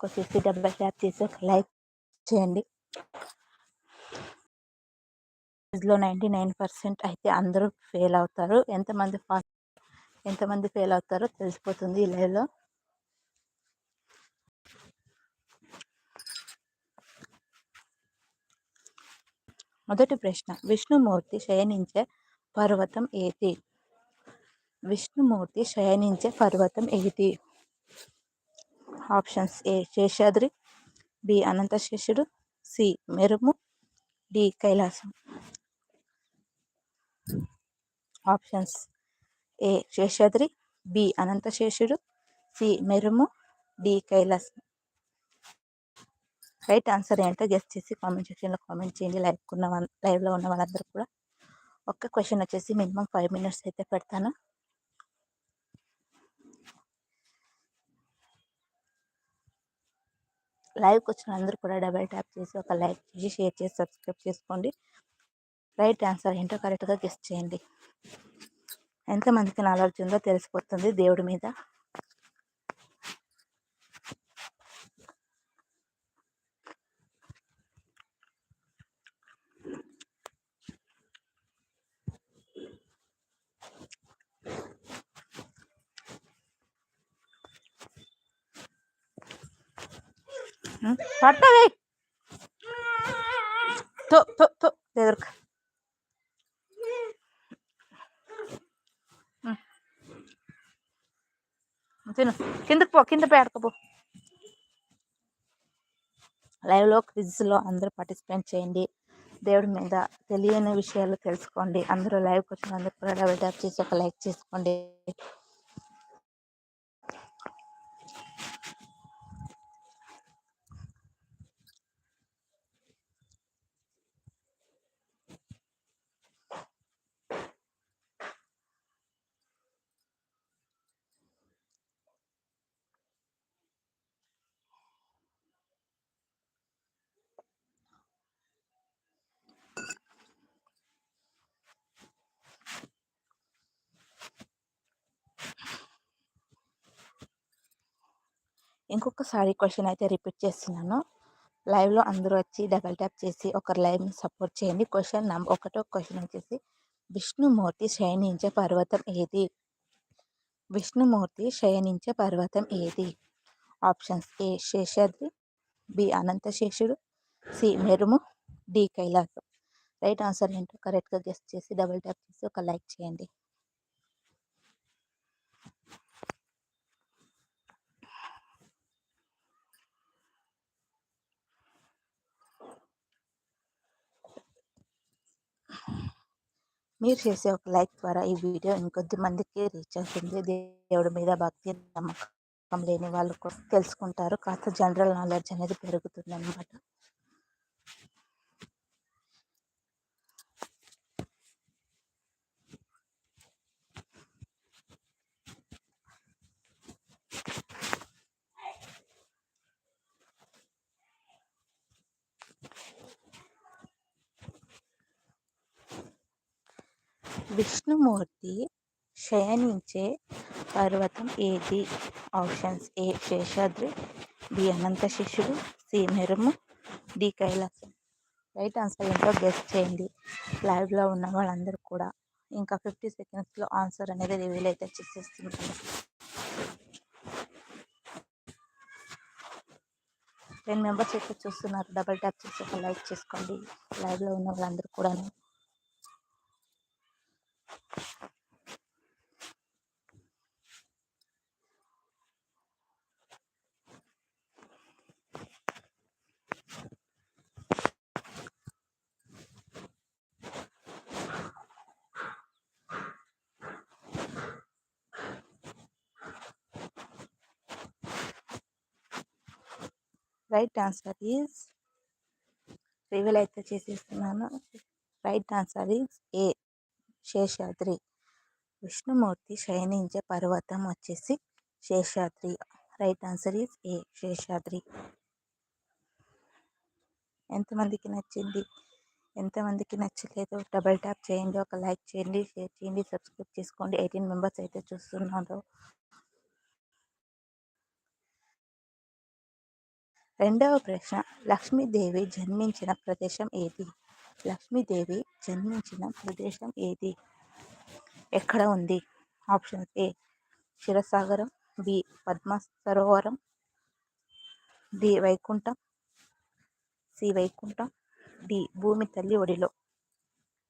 ఒక వచ్చేసి double tap చేసి ఒక లైక్ చేయండి. లో నైంటీ నైన్ పర్సెంట్ అయితే అందరూ ఫెయిల్ అవుతారు. ఎంతమంది ఫాస్ట్ ఎంతమంది ఫెయిల్ అవుతారో తెలిసిపోతుంది ఈ లైవ్లో మొదటి ప్రశ్న విష్ణుమూర్తి శయనించే పర్వతం ఏది? విష్ణుమూర్తి శయనించే పర్వతం ఏది? ఆప్షన్స్ ఏ శేషాద్రి బి అనంతశేషుడు C మెరుము D Kailasam. Options A Seshadri B అనంతశేషుడు C మెరుము డి కైలాసం. రైట్ ఆన్సర్ ఏంటో గెస్ట్ చేసి కామెంట్ సెక్షన్లో కామెంట్ చేయండి. లైవ్ ఉన్న లైవ్లో ఉన్న వాళ్ళందరూ కూడా. ఒక్క క్వశ్చన్ వచ్చేసి మినిమం ఫైవ్ మినిట్స్ అయితే పెడతాను. లైవ్కి వచ్చిన అందరూ కూడా డబల్ ట్యాప్ చేసి ఒక లైక్ చేసి షేర్ చేసి సబ్స్క్రైబ్ చేసుకోండి. రైట్ ఆన్సర్ ఏంటో కరెక్ట్గా గెస్ట్ చేయండి. ఎంతమందికి నాలెడ్జ్ ఉందో తెలిసిపోతుంది దేవుడి మీద. పట్టవే. తో తో తో ఎదురుక తిను. కిందకి పో కింద పేడకపో. లైవ్లో క్విజ్లో అందరూ పార్టిసిపేట్ చేయండి. దేవుడి మీద తెలియని విషయాలు తెలుసుకోండి. అందరూ లైవ్కి వచ్చిన అందరూ కూడా డబుల్ ట్యాప్ చేసి ఒక లైక్ చేసుకోండి. ఇంకొకసారి క్వశ్చన్ అయితే రిపీట్ చేస్తున్నాను. లైవ్లో అందరూ వచ్చి డబల్ ట్యాప్ చేసి ఒకరు లైవ్ని సపోర్ట్ చేయండి. క్వశ్చన్ నంబర్ ఒకటో క్వశ్చన్ వచ్చేసి విష్ణుమూర్తి శయనించే పర్వతం ఏది? విష్ణుమూర్తి శయనించే పర్వతం ఏది? ఆప్షన్స్ ఏ శేషాద్రి బి అనంతశేషుడు సి మెరుము డి కైలాసం. రైట్ ఆన్సర్ ఏంటో కరెక్ట్గా గెస్ట్ చేసి డబల్ ట్యాప్ చేసి ఒక లైక్ చేయండి. మీరు చేసే ఒక లైక్ ద్వారా ఈ వీడియో ఇంకొద్ది మందికి రీచ్ అవుతుంది. దేవుడి మీద భక్తి నమ్మకం లేని వాళ్ళు కూడా తెలుసుకుంటారు. కాస్త జనరల్ నాలెడ్జ్ అనేది పెరుగుతుంది అనమాట విష్ణుమూర్తి శయనించే పర్వతం ఏది? Options A Seshadri B Ananta శిష్యుడు సి మెరుము డి కైలాసం. రైట్ ఆన్సర్ ఏంటో గెస్ట్ చేయండి. లైవ్లో ఉన్న వాళ్ళందరూ కూడా. ఇంకా ఫిఫ్టీ సెకండ్స్లో ఆన్సర్ అనేది రివీల్ అయితే చేసేస్తున్నాను టెన్ మెంబర్స్ అయితే చూస్తున్నారు? డబల్ ట్యాప్ చేసి ఒక లైక్ చేసుకోండి. లైవ్లో ఉన్న వాళ్ళందరూ కూడా రైట్ ఆన్సర్ ఈజ్ రివీల్ అయితే చేసేస్తున్నాను. Right answer is A. Seshadri. Vishnumurthy శయనించే పర్వతం వచ్చేసి Seshadri. Right answer is A. Seshadri. ఎంతమందికి నచ్చింది? ఎంతమందికి నచ్చలేదు? డబల్ ట్యాప్ చేయండి. ఒక లైక్ చేయండి షేర్ చేయండి సబ్స్క్రైబ్ చేసుకోండి. ఎయిటీన్ మెంబర్స్ అయితే చూస్తున్నారు. రెండవ ప్రశ్న లక్ష్మీదేవి జన్మించిన ప్రదేశం ఏది? లక్ష్మీదేవి జన్మించిన ప్రదేశం ఏది? ఎక్కడ ఉంది? Option A Ksheerasagaram B Padma Sarovaram D Vaikuntham C Vaikuntham D భూమి తల్లి ఒడిలో.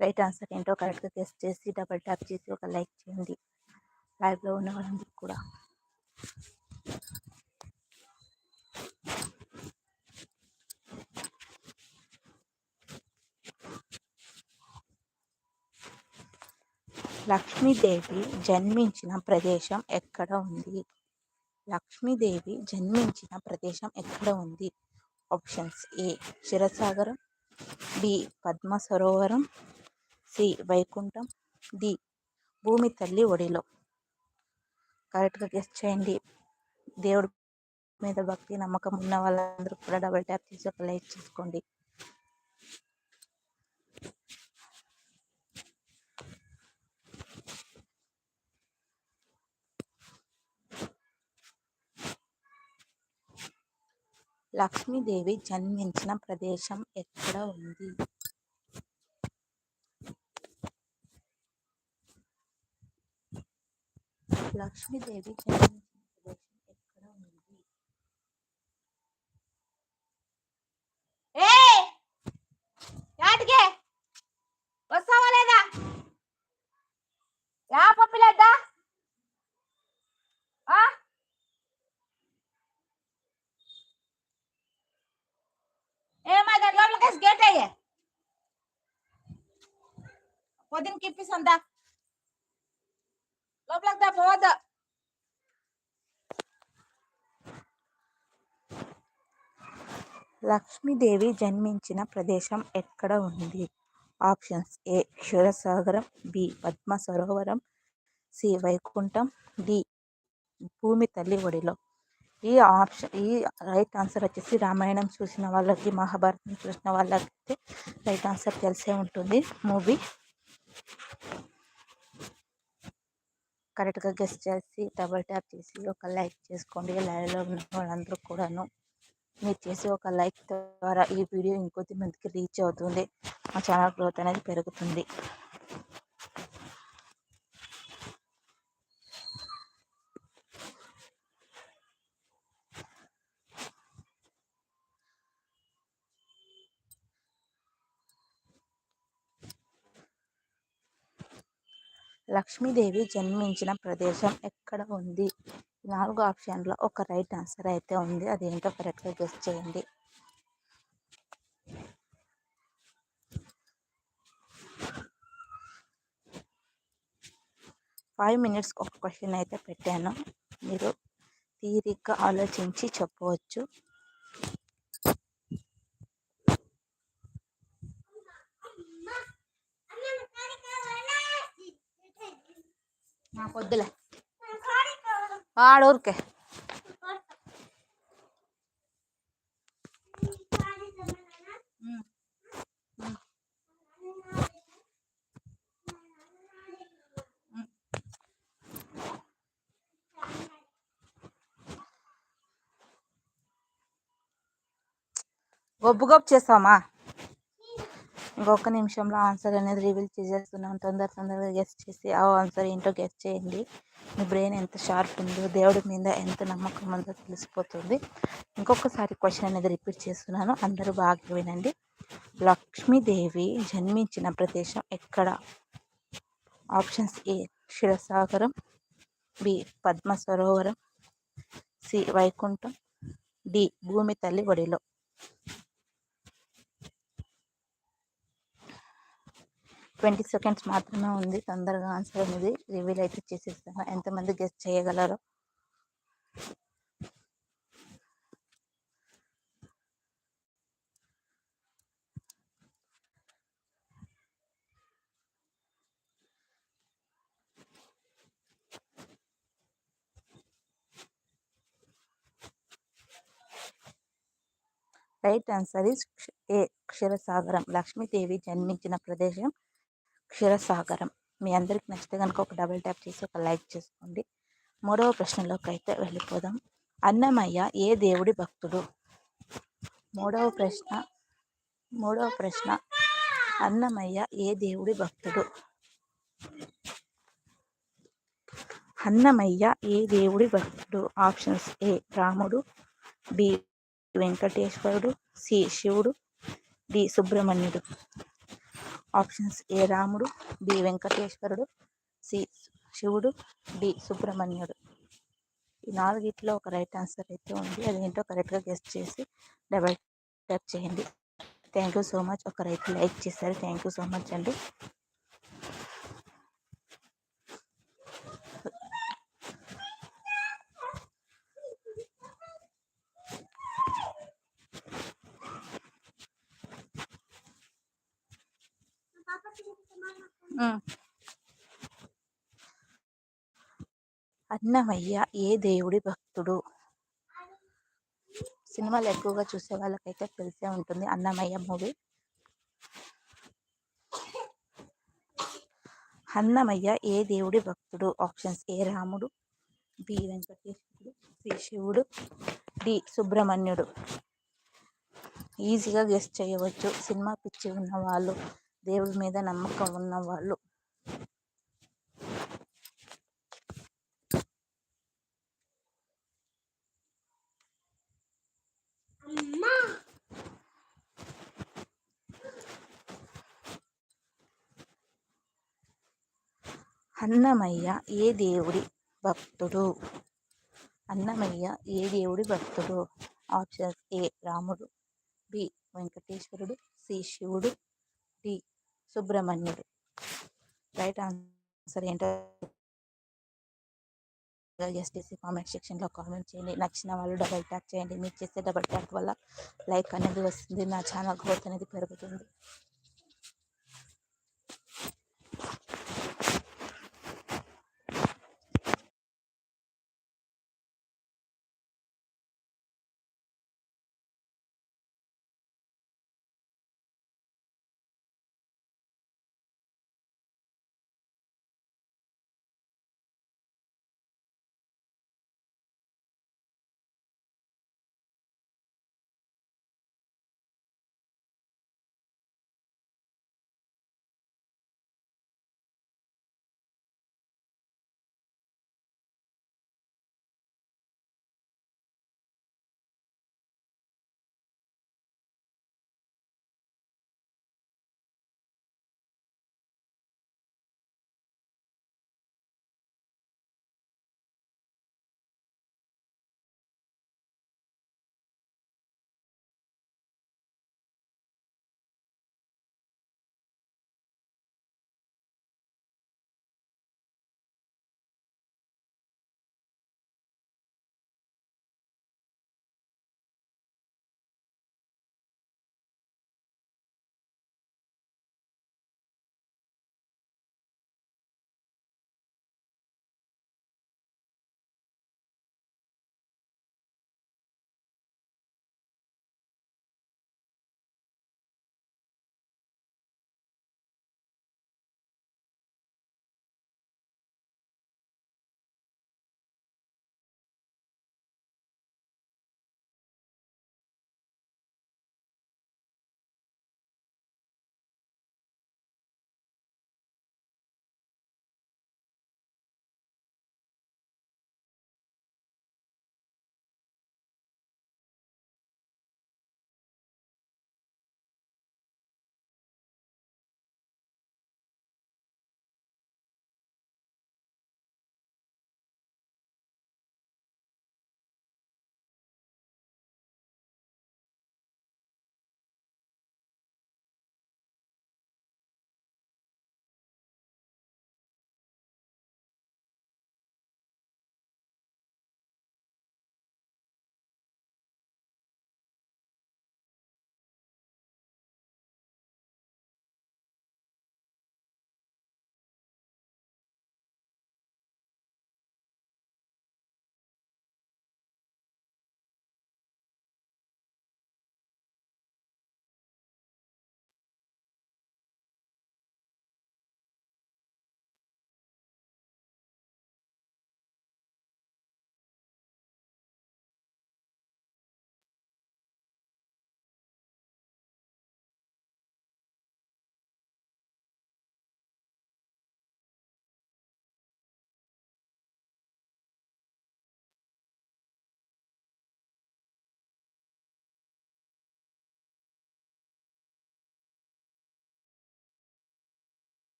రైట్ ఆన్సర్ ఏంటో కరెక్ట్గా గెస్ట్ చేసి డబల్ ట్యాప్ చేసి ఒక లైక్ చేయండి. లైవ్లో ఉన్న వాళ్ళందరికీ కూడా. లక్ష్మీదేవి జన్మించిన ప్రదేశం ఎక్కడ ఉంది? లక్ష్మీదేవి జన్మించిన ప్రదేశం ఎక్కడ ఉంది? Options A Ksheerasagaram B Padma Sarovaram C Vaikuntham D భూమి తల్లి ఒడిలో. కరెక్ట్గా గెస్ట్ చేయండి. దేవుడి మీద భక్తి నమ్మకం ఉన్న వాళ్ళందరూ కూడా డబల్ ట్యాప్ చేసి ఒక లైక్ చేసుకోండి. లక్ష్మీదేవి జన్మించిన ప్రదేశం ఎక్కడ ఉంది? లక్ష్మీదేవి జన్మించిన ప్రదేశం ఎక్కడ ఉంది? వస్తావా లేదా? యా పప్పిలేద్దా? పొద్దునకి ఇప్పిస్తుందా లోపలికి దా పోవద్దు లక్ష్మీదేవి జన్మించిన ప్రదేశం ఎక్కడ ఉంది? Options A Ksheerasagaram B Padma Sarovaram C Vaikuntham D భూమి తల్లి ఒడిలో. ఈ ఆప్షన్ ఈ రైట్ ఆన్సర్ వచ్చేసి రామాయణం చూసిన వాళ్ళకి మహాభారతం చూసిన వాళ్ళకి రైట్ ఆన్సర్ తెలిసే ఉంటుంది. మూవీ కరెక్ట్గా గెస్ట్ చేసి డబల్ ట్యాప్ చేసి ఒక లైక్ చేసుకోండి. లైవ్లో ఉన్న వాళ్ళందరూ కూడాను మీరు చేసే ఒక లైక్ ద్వారా ఈ వీడియో ఇంకొద్ది మందికి రీచ్ అవుతుంది. మా ఛానల్ గ్రోత్ అనేది పెరుగుతుంది. లక్ష్మీదేవి జన్మించిన ప్రదేశం ఎక్కడ ఉంది? నాలుగు ఆప్షన్లో ఒక రైట్ ఆన్సర్ అయితే ఉంది. అది ఏంటో కరెక్ట్గా గెస్ట్ చేయండి. ఫైవ్ మినిట్స్ ఒక క్వశ్చన్ అయితే పెట్టాను. మీరు తీరిగ్గా ఆలోచించి చెప్పవచ్చు. నాకు వద్దులే ఆడూరికే గొబ్బు గొప్ప చేస్తామా ఇంకొక నిమిషంలో ఆన్సర్ అనేది రివీల్ చేసేస్తున్నాం తొందర తొందరగా గెస్ట్ చేసి ఆ ఆన్సర్ ఏంటో గెస్ట్ చేయండి. మీ బ్రెయిన్ ఎంత షార్ప్ ఉందో దేవుడి మీద ఎంత నమ్మకం ఉందో తెలిసిపోతుంది. ఇంకొకసారి క్వశ్చన్ అనేది రిపీట్ చేస్తున్నాను. అందరూ బాగా వినండి. లక్ష్మీదేవి జన్మించిన ప్రదేశం ఎక్కడ? Options A Ksheerasagaram B Padma Sarovaram C Vaikuntham D భూమి తల్లి ఒడిలో. ట్వంటీ సెకండ్స్ మాత్రమే ఉంది తొందరగా ఆన్సర్ అనేది. రివీల్ అయితే చేసేస్తాను. ఎంతమంది గెస్ట్ చేయగలరో. Right answer is A Ksheerasagaram Lakshmidevi జన్మించిన ప్రదేశం క్షీరసాగరం. మీ అందరికి నచ్చితే కనుక ఒక డబుల్ ట్యాప్ చేసి ఒక లైక్ చేసుకోండి. మూడవ ప్రశ్నలోకి అయితే వెళ్ళిపోదాం. అన్నమయ్య ఏ దేవుడి భక్తుడు? మూడవ ప్రశ్న మూడవ ప్రశ్న. అన్నమయ్య ఏ దేవుడి భక్తుడు? అన్నమయ్య ఏ దేవుడి భక్తుడు? ఆప్షన్స్ ఏ రాముడు బి వెంకటేశ్వరుడు సి శివుడు డి సుబ్రహ్మణ్యుడు. ఆప్షన్స్ ఏ రాముడు బి వెంకటేశ్వరుడు సి శివుడు డి సుబ్రహ్మణ్యుడు. ఈ నాలుగిట్లో ఒక రైట్ ఆన్సర్ అయితే ఉంది. అది ఏంటో కరెక్ట్గా గెస్ట్ చేసి డబల్ ట్యాప్ చేయండి. Thank you so much. ఒక రైతు లైక్ చేశారు. థ్యాంక్ యూ సో మచ్ అండి. అన్నమయ్య ఏ దేవుడి భక్తుడు? సినిమాలు ఎక్కువగా చూసే వాళ్ళకైతే తెలిసే ఉంటుంది అన్నమయ్య మూవీ. అన్నమయ్య ఏ దేవుడి భక్తుడు? ఆప్షన్స్ ఏ రాముడు బి వెంకటేశ్వరుడు సి శివుడు డి సుబ్రహ్మణ్యుడు. ఈజీగా గెస్ట్ చేయవచ్చు. సినిమా పిచ్చి ఉన్న వాళ్ళు దేవుడి మీద నమ్మకం ఉన్న వాళ్ళు అన్నమయ్య ఏ దేవుడి భక్తుడు? అన్నమయ్య ఏ దేవుడి భక్తుడు? ఆప్షన్స్ ఏ రాముడు బి వెంకటేశ్వరుడు సి శివుడు డి సుబ్రహ్మణ్యుడు. రైట్ ఆన్సర్ ఏంటో జస్ట్ కామెంట్ సెక్షన్లో కామెంట్ చేయండి. నచ్చిన వాళ్ళు డబల్ ట్యాప్ చేయండి. మీరు చేసే డబల్ ట్యాప్ వల్ల లైక్ అనేది వస్తుంది. నా ఛానల్ గ్రోత్ అనేది పెరుగుతుంది.